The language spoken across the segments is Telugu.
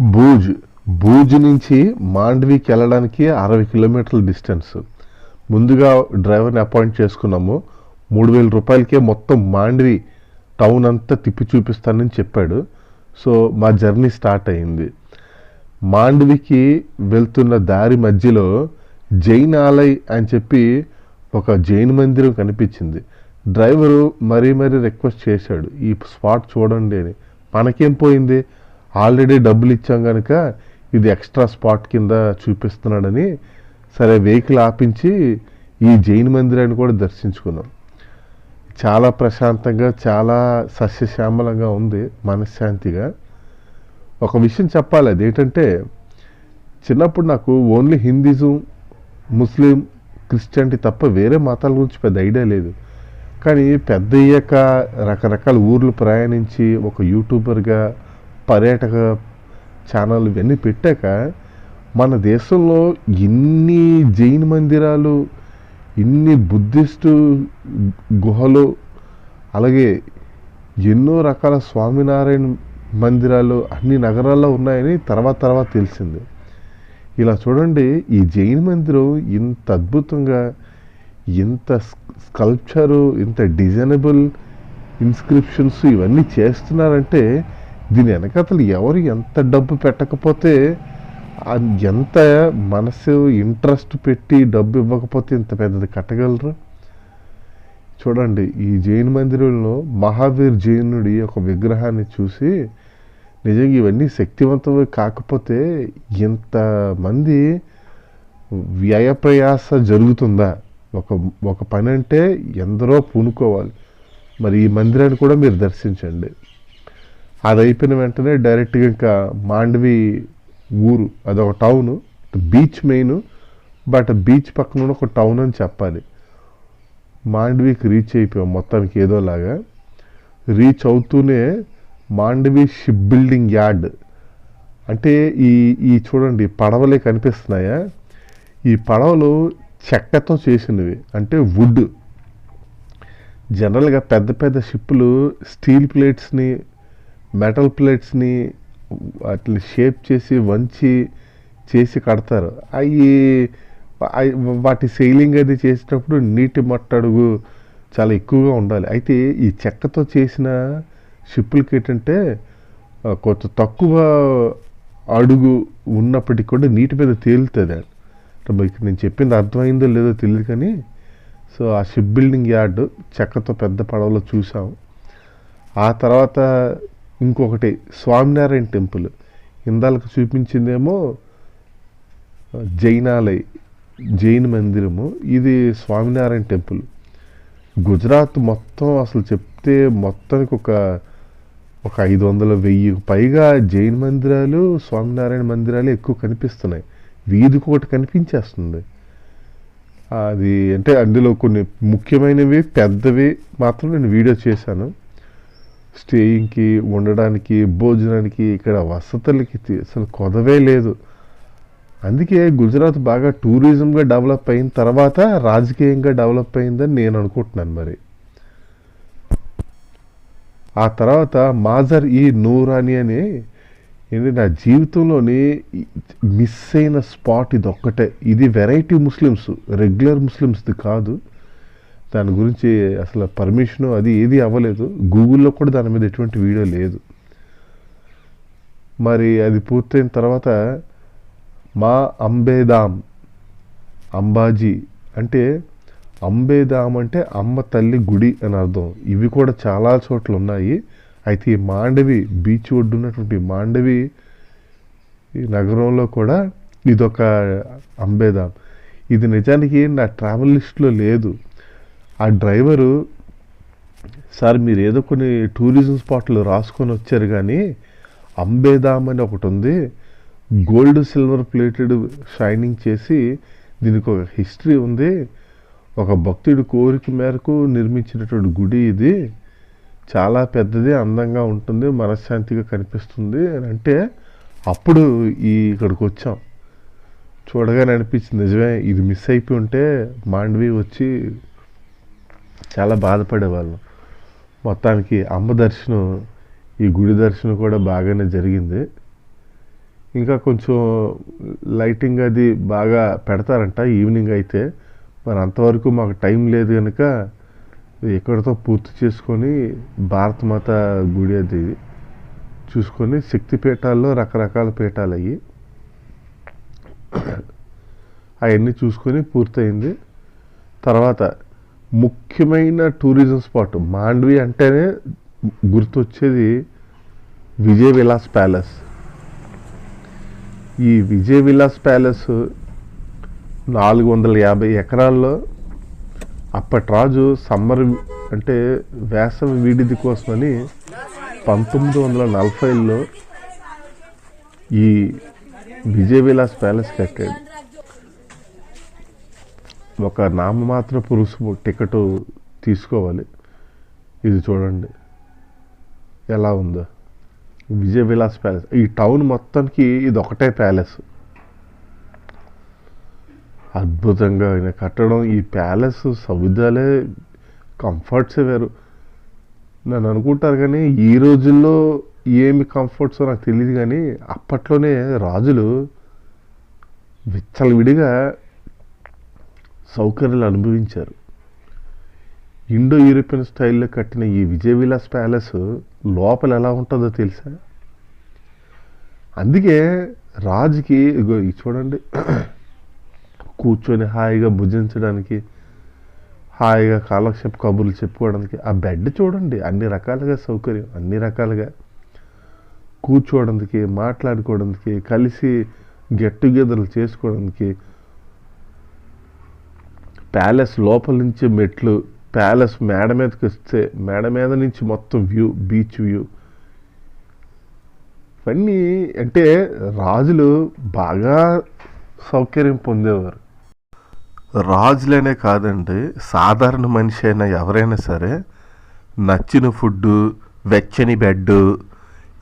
భూజ్ భూజ్ నుంచి మాండవికి వెళ్ళడానికి అరవై కిలోమీటర్ల డిస్టెన్స్. ముందుగా డ్రైవర్ని అపాయింట్ చేసుకున్నాము. మూడు వేల రూపాయలకే మొత్తం మాండవి టౌన్ అంతా తిప్పి చూపిస్తానని చెప్పాడు. సో మా జర్నీ స్టార్ట్ అయింది. మాండవికి వెళ్తున్న దారి మధ్యలో జైన్ ఆలయ్ అని చెప్పి ఒక జైన్ మందిరం కనిపించింది. డ్రైవరు మరీ మరీ రిక్వెస్ట్ చేశాడు ఈ స్పాట్ చూడండి అని. మనకేం పోయింది? ఆల్రెడీ డబ్బులు ఇచ్చాం కనుక ఇది ఎక్స్ట్రా స్పాట్ కింద చూపిస్తున్నాడని సరే వెహికల్ ఆపించి ఈ జైన్ మందిరాన్ని కూడా దర్శించుకున్నాం. చాలా ప్రశాంతంగా చాలా సస్యశ్యామలంగా ఉంది మనశ్శాంతిగా. ఒక విషయం చెప్పాలి అదేంటంటే చిన్నప్పుడు నాకు ఓన్లీ హిందూజం ముస్లిం క్రిస్టియానిటీ తప్ప వేరే మతాల గురించి పెద్ద ఐడియా లేదు. కానీ పెద్ద అయ్యాక రకరకాల ఊర్లు ప్రయాణించి ఒక యూట్యూబర్గా పర్యాటక ఛానల్ ఇవన్నీ పెట్టాక మన దేశంలో ఇన్ని జైన్ మందిరాలు ఇన్ని బుద్ధిస్టు గుహలు అలాగే ఎన్నో రకాల స్వామినారాయణ మందిరాలు అన్ని నగరాల్లో ఉన్నాయని తర్వాత తర్వాత తెలిసింది. ఇలా చూడండి ఈ జైన్ మందిరం ఇంత అద్భుతంగా ఇంత స్కల్ప్చరు ఇంత డిజైనబుల్ ఇన్స్క్రిప్షన్స్ ఇవన్నీ చేస్తున్నారంటే దీని వెనకతలు ఎవరు ఎంత డబ్బు పెట్టకపోతే ఎంత మనసు ఇంట్రెస్ట్ పెట్టి డబ్బు ఇవ్వకపోతే ఇంత పెద్దది కట్టగలరు? చూడండి ఈ జైన్ మందిరంలో మహావీర్ జైనుడి ఒక విగ్రహాన్ని చూసి నిజంగా ఇవన్నీ శక్తివంతమే కాకపోతే ఇంతమంది వ్యయ ప్రయాస జరుగుతుందా? ఒక ఒక పని అంటే ఎందరో పూనుకోవాలి. మరి ఈ మందిరాన్ని కూడా మీరు దర్శించండి. అది అయిపోయిన వెంటనే డైరెక్ట్గా ఇంకా మాండవి ఊరు అదొక town beach main but beach పక్కన ఒక టౌన్ అని చెప్పాలి. మాండవికి రీచ్ అయిపోయాం మొత్తానికి ఏదోలాగా. రీచ్ అవుతూనే మాండవి షిప్ బిల్డింగ్ యార్డ్. అంటే ఈ ఈ చూడండి పడవలే కనిపిస్తున్నాయా? ఈ పడవలు చెక్కతో చేసినవి అంటే వుడ్. జనరల్గా పెద్ద పెద్ద షిప్పులు స్టీల్ ప్లేట్స్ని మెటల్ ప్లేట్స్ని వాటిని షేప్ చేసి వంచి చేసి కడతారు. అవి వాటి సెయిలింగ్ అది చేసేటప్పుడు నీటి మట్టడుగు చాలా ఎక్కువగా ఉండాలి. అయితే ఈ చెక్కతో చేసిన షిప్పులకి ఏంటంటే కొంచెం తక్కువ అడుగు ఉన్నప్పటికీ కూడా నీటి మీద తేలుతుంది అంటే మీకు నేను చెప్పింది అర్థమైందో లేదో తెలియదు కానీ సో ఆ షిప్ బిల్డింగ్ యార్డ్ చెక్కతో పెద్ద పడవలో చూసాం. ఆ తర్వాత ఇంకొకటి స్వామినారాయణ టెంపుల్. ఇందాలకు చూపించిందేమో జైనాలయ్ జైన్ మందిరము. ఇది స్వామినారాయణ టెంపుల్. గుజరాత్ మొత్తం అసలు చెప్తే మొత్తానికి ఒక ఒక ఐదు వందల వెయ్యి పైగా జైన్ మందిరాలు స్వామినారాయణ మందిరాలు ఎక్కువ కనిపిస్తున్నాయి. వీధికి ఒకటి కనిపించేస్తుంది. అది అంటే అందులో కొన్ని ముఖ్యమైనవి పెద్దవి మాత్రం నేను వీడియో చేశాను. స్టేయింగ్కి ఉండడానికి భోజనానికి ఇక్కడ వసతులకి అసలు కొదవే లేదు. అందుకే గుజరాత్ బాగా టూరిజంగా డెవలప్ అయిన తర్వాత రాజకీయంగా డెవలప్ అయిందని నేను అనుకుంటున్నాను మరి. ఆ తర్వాత మాజర్ ఈ నూరాని అని ఏంటి నా జీవితంలోని మిస్ అయిన స్పాట్ ఇది ఒక్కటే ఇది వెరైటీ ముస్లిమ్స్ రెగ్యులర్ ముస్లిమ్స్ది కాదు. దాని గురించి అసలు పర్మిషన్ అది ఏది అవ్వలేదు. గూగుల్లో కూడా దాని మీద ఎటువంటి వీడియో లేదు. మరి అది పూర్తయిన తర్వాత మా అంబేదామ్ అంబాజీ అంటే అంబేదామ్ అంటే అమ్మ తల్లి గుడి అని అర్థం. ఇవి కూడా చాలా చోట్ల ఉన్నాయి. అయితే ఈ మాండవి బీచ్ ఒడ్డు ఉన్నటువంటి మాండవి ఈ నగరంలో కూడా ఇదొక అంబేదాం. ఇది నిజానికి నా ట్రావెల్ లిస్ట్లో లేదు. ఆ డ్రైవరు సార్ మీరు ఏదో కొన్ని టూరిజం స్పాట్లు రాసుకొని వచ్చారు కానీ అంబేదాం అని ఒకటి ఉంది. గోల్డ్ సిల్వర్ ప్లేటెడ్ షైనింగ్ చేసి దీనికి ఒక హిస్టరీ ఉంది. ఒక భక్తుడి కోరిక మేరకు నిర్మించినటువంటి గుడి ఇది. చాలా పెద్దది అందంగా ఉంటుంది మనశ్శాంతిగా కనిపిస్తుంది అని అంటే అప్పుడు ఈ ఇక్కడికి వచ్చాం. చూడగానే అనిపించింది నిజమే ఇది మిస్ అయిపోయి ఉంటే మాండవి వచ్చి చాలా బాధపడేవాళ్ళం. మొత్తానికి అమ్మ దర్శనం ఈ గుడి దర్శనం కూడా బాగానే జరిగింది. ఇంకా కొంచెం లైటింగ్ అది బాగా పెడతారంట ఈవినింగ్ అయితే. మరి అంతవరకు మాకు టైం లేదు కనుక ఎక్కడితో పూర్తి చేసుకొని భారతమాత గుడి అది చూసుకొని శక్తి పీఠాల్లో రకరకాల పీఠాలు అయ్యి అవన్నీ చూసుకొని పూర్తయింది. తర్వాత ముఖ్యమైన టూరిజం స్పాట్ మాండ్వి అంటేనే గుర్తొచ్చేది విజయ విలాస్ ప్యాలెస్. ఈ విజయ విలాస్ ప్యాలెస్ నాలుగు వందల యాభై ఎకరాల్లో అప్పటి రాజు సమ్మర్ అంటే వేసవి వీడిది కోసమని పంతొమ్మిది వందల నలభైలో ఈ విజయ విలాస్ ప్యాలెస్ కట్టాడు. ఒక నామమాత్రపు రుసుము టికెట్ తీసుకోవాలి. ఇది చూడండి. ఎలా ఉందో. విజయ విలాస్ ప్యాలెస్. ఈ టౌన్ మొత్తానికి ఇది ఒకటే ప్యాలెస్. అద్భుతంగా ఆయన కట్టడం. ఈ ప్యాలెస్ సౌదాలే కంఫర్ట్సే వేరు. నన్ను అనుకుంటారు కానీ ఈ రోజుల్లో ఏమి కంఫర్ట్స్ నాకు తెలియదు కానీ అప్పట్లోనే రాజులు విచ్చలవిడిగా సౌకర్యాలు అనుభవించారు. ఇండో యూరోపియన్ స్టైల్లో కట్టిన ఈ విజయవిలాస్ ప్యాలెస్ లోపల ఎలా ఉంటుందో తెలుసా? అందుకే రాజుకి చూడండి. కూర్చొని హాయిగా భుజించడానికి హాయిగా కాలక్షేప కబుర్లు చెప్పుకోవడానికి ఆ బెడ్ చూడండి అన్ని రకాలుగా సౌకర్యం అన్ని రకాలుగా. కూర్చోవడానికి మాట్లాడుకోవడానికి కలిసి గెట్ టుగెదర్లు చేసుకోవడానికి ప్యాలెస్ లోపల నుంచి మెట్లు ప్యాలెస్ మేడ మీదకి వస్తే మేడ మీద నుంచి మొత్తం వ్యూ బీచ్ వ్యూ. ఇవన్నీ అంటే రాజులు బాగా సౌకర్యం పొందేవారు. రాజులనే కాదండి సాధారణ మనిషి అయినా ఎవరైనా సరే నచ్చిన ఫుడ్డు వెచ్చని బెడ్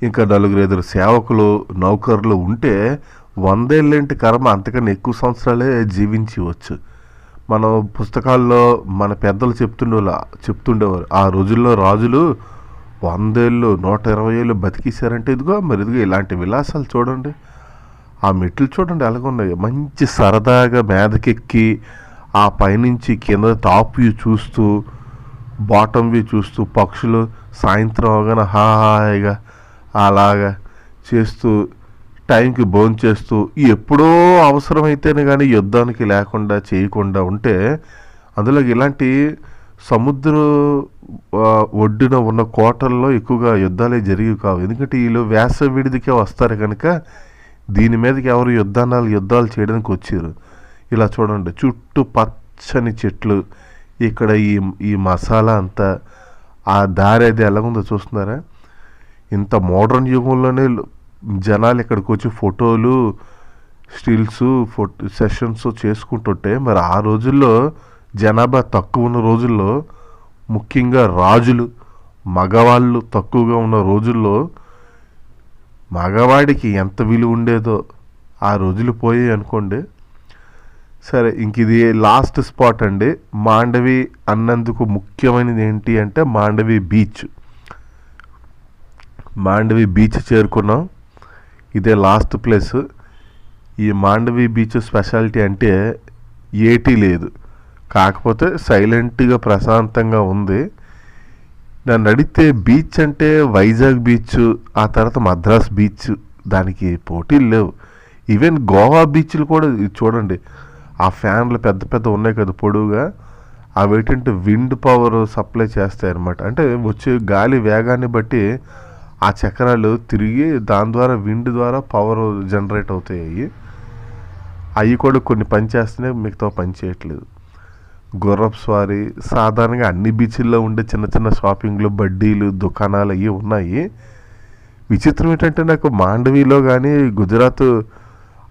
ఇంకా నలుగురు ఎదురు సేవకులు నౌకర్లు ఉంటే వందేళ్ళంటి కర్మ? అంతకన్నా ఎక్కువ సంవత్సరాలే జీవించవచ్చు. మనం పుస్తకాల్లో మన పెద్దలు చెప్తుండే చెప్తుండేవారు. ఆ రోజుల్లో రాజులు వందేళ్ళు నూట ఇరవై ఏళ్ళు బతికేశారంటే ఇదిగో మరి ఇదిగో ఇలాంటి విలాసాలు చూడండి. ఆ మెట్లు చూడండి ఎలాగున్నాయి మంచి సరదాగా మేదకెక్కి ఆ పైనుంచి కింద టాప్ వ్యూ చూస్తూ బాటమ్ వ్యూ చూస్తూ పక్షులు సాయంత్రం అవగానే హాయిగా అలాగా చేస్తూ టైంకి భోంచేస్తూ ఎప్పుడో అవసరమైతేనే కానీ యుద్ధానికి లేకుండా చేయకుండా ఉంటే అందులో ఇలాంటి సముద్ర ఒడ్డున ఉన్న కోటల్లో ఎక్కువగా యుద్ధాలే జరిగి కావు. ఎందుకంటే వీళ్ళు వేసవి విడిదికే వస్తారు కనుక దీని మీదకి ఎవరు యుద్ధాలు యుద్ధాలు చేయడానికి వచ్చారు. ఇలా చూడండి చుట్టూ పచ్చని చెట్లు ఇక్కడ ఈ ఈ మసాలా అంతా ఆ దారి అది ఎలాగుందో చూస్తున్నారా? ఇంత మోడర్న్ యుగంలోనే జనాలు ఇక్కడికి వచ్చి ఫోటోలు స్టిల్స్ ఫోటో సెషన్స్ చేసుకుంటుంటే మరి ఆ రోజుల్లో జనాభా తక్కువ ఉన్న రోజుల్లో ముఖ్యంగా రాజులు మగవాళ్ళు తక్కువగా ఉన్న రోజుల్లో మగవాడికి ఎంత విలువ ఉండేదో ఆ రోజులు పోయి అనుకోండి. సరే ఇంక ఇది లాస్ట్ స్పాట్ అండి. మాండవి అన్నందుకు ముఖ్యమైనది ఏంటి అంటే మాండవి బీచ్. మాండవి బీచ్ చేరుకున్నాం. ఇదే లాస్ట్ ప్లేస్ ఈ మాండవి బీచ్ స్పెషాలిటీ అంటే ఏటీ లేదు. కాకపోతే సైలెంట్గా ప్రశాంతంగా ఉంది. నన్ను అడిగితే బీచ్ అంటే వైజాగ్ బీచ్ ఆ తర్వాత మద్రాస్ బీచ్ దానికి పోటీలు లేవు. ఈవెన్ గోవా బీచ్లు కూడా చూడండి. ఆ ఫ్యాన్లు పెద్ద పెద్ద ఉన్నాయి కదా పొడవుగా. అవి ఏంటంటే విండ్ పవర్ సప్లై చేస్తాయి అన్నమాట అంటే వచ్చే గాలి వేగాన్ని బట్టి ఆ చక్రాలు తిరిగి దాని ద్వారా విండ్ ద్వారా పవర్ జనరేట్ అవుతాయి. అవి కూడా కొన్ని పని చేస్తున్నాయి మిగతా పని చేయట్లేదు. గుర్రపు స్వారీ సాధారణంగా అన్ని బీచ్ల్లో ఉండే చిన్న చిన్న షాపింగ్లు బడ్డీలు దుకాణాలు అవి ఉన్నాయి. విచిత్రం ఏంటంటే నాకు మాండవీలో కానీ గుజరాత్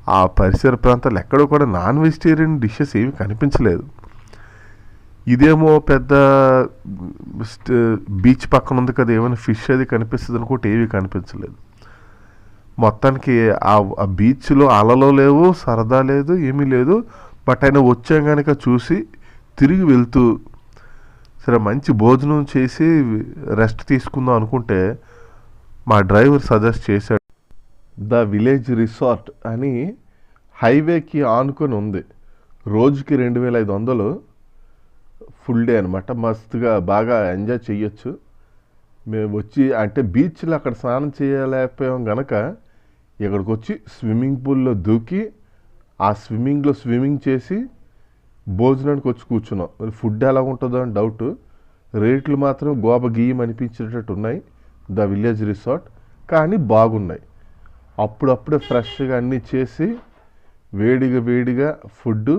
ఆ పరిసర ప్రాంతాలు ఎక్కడో కూడా నాన్ వెజిటేరియన్ డిషెస్ ఏమి కనిపించలేదు. ఇదేమో పెద్ద బీచ్ పక్కన ఉంది కదా ఏమైనా ఫిష్ అది కనిపిస్తుంది అనుకోటి ఏవి కనిపించలేదు. మొత్తానికి ఆ ఆ బీచ్లో అలలు లేవు సరదా లేదు ఏమీ లేదు. బట్ ఆయన వచ్చాం కనుక చూసి తిరిగి వెళ్తూ సరే మంచి భోజనం చేసి రెస్ట్ తీసుకుందాం అనుకుంటే మా డ్రైవర్ సజెస్ట్ చేశాడు. ద విలేజ్ రిసార్ట్ అని హైవేకి ఆనుకొని ఉంది. రోజుకి రెండు వేల ఐదు వందలు ఫుల్ డే అనమాట మస్తుగా బాగా ఎంజాయ్ చేయొచ్చు మేము వచ్చి అంటే బీచ్లో అక్కడ స్నానం చేయలేకపోయాం గనక ఇక్కడికి వచ్చి స్విమ్మింగ్ పూల్లో దూకి ఆ స్విమ్మింగ్లో స్విమ్మింగ్ చేసి భోజనానికి వచ్చి కూర్చున్నాం. మరి ఫుడ్ ఎలా ఉంటుందో అని డౌట్ రేట్లు మాత్రం గోప గీయం అనిపించేటట్టు ఉన్నాయి. The village resort. కానీ బాగున్నాయి. అప్పుడప్పుడే ఫ్రెష్గా అన్నీ చేసి వేడిగా వేడిగా ఫుడ్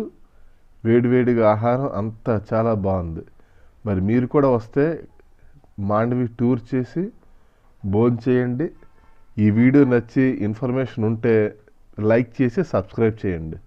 వేడివేడిగా ఆహారం అంతా చాలా బాగుంది. మరి మీరు కూడా వస్తే మాండవి టూర్ చేసి భోజనం చేయండి. ఈ వీడియో నచ్చి ఇన్ఫర్మేషన్ ఉంటే లైక్ చేసి సబ్స్క్రైబ్ చేయండి.